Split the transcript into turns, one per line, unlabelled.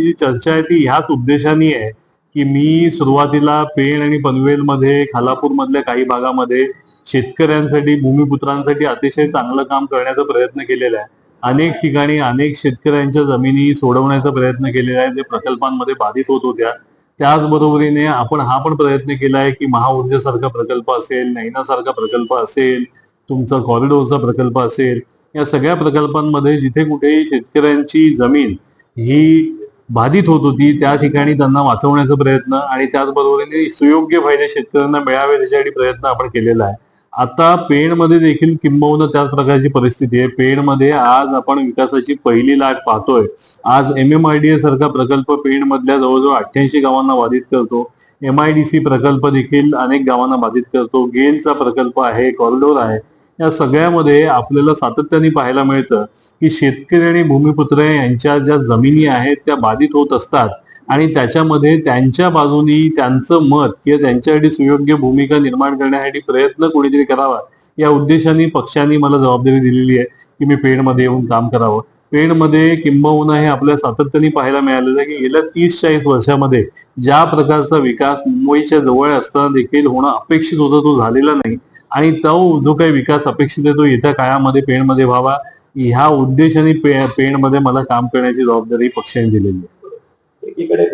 जी चर्चा आहे ती ह्याच उद्देशाने आहे की मी सुरुवातीला पेण आणि पनवेलमध्ये मध्ये खालापूर मधल्या काही भागामध्ये शेतकऱ्यांसाठी भूमिपुत्रांसाठी अतिशय चांगलं काम करण्याचा प्रयत्न केलेला आहे. अनेक ठिकाणी अनेक शेतकऱ्यांच्या जमिनी सोडवण्याचा प्रयत्न केलेला आहे जे प्रकल्पांमध्ये बाधित होत होत्या. त्याचबरोबरीने आपण हा पण प्रयत्न केला आहे की महाऊर्जेसारखा प्रकल्प असेल नैनासारखा प्रकल्प असेल तुमचा कॉरिडोरचा प्रकल्प असेल या सगळ्या प्रकल्पांमध्ये जिथे कुठेही शेतकऱ्यांची जमीन ही बाधित होत होती त्या ठिकाणी त्यांना वाचवण्याचा प्रयत्न आणि त्याचबरोबरीने सुयोग्य फायदे शेतकऱ्यांना मिळावे त्याच्यासाठी प्रयत्न आपण केलेला आहे. आता पेणमध्ये देखील किंबहुना त्याच प्रकारची परिस्थिती आहे. पेणमध्ये आज आपण विकासाची पहिली लाट पाहतोय. आज M M I D A सारखा प्रकल्प पेण मधल्या जवळजवळ अठ्ठ्याऐंशी गावांना बाधित करतो. एम आय डी सी प्रकल्प देखील अनेक गावांना बाधित करतो. गेलचा प्रकल्प आहे कॉरिडोर आहे. या सगळ्यामध्ये आपल्याला सातत्याने पाहायला मिळतं की शेतकरी आणि भूमिपुत्र यांच्या ज्या जमिनी आहेत त्या बाधित होत असतात. आणि त्याच्यामध्ये त्यांच्या बाजूनी त्यांचं मत किंवा त्यांच्यासाठी सुयोग्य भूमिका निर्माण करण्यासाठी प्रयत्न कोणीतरी करावा या उद्देशाने पक्षांनी मला जबाबदारी दिलेली आहे की मी पेणमध्ये येऊन काम करावं. पेणमध्ये किंबहुना हे आपल्या सातत्याने पाहायला मिळालेलं आहे की गेल्या तीस चाळीस वर्षामध्ये ज्या प्रकारचा विकास मुंबईच्या जवळ असताना देखील होणं अपेक्षित होतं तो झालेला नाही. आणि तो जो काही विकास अपेक्षित आहे तो येत्या काळामध्ये पेणमध्ये व्हावा ह्या उद्देशाने पेणमध्ये मला काम करण्याची जबाबदारी पक्षाने दिलेली आहे.
एकीकडे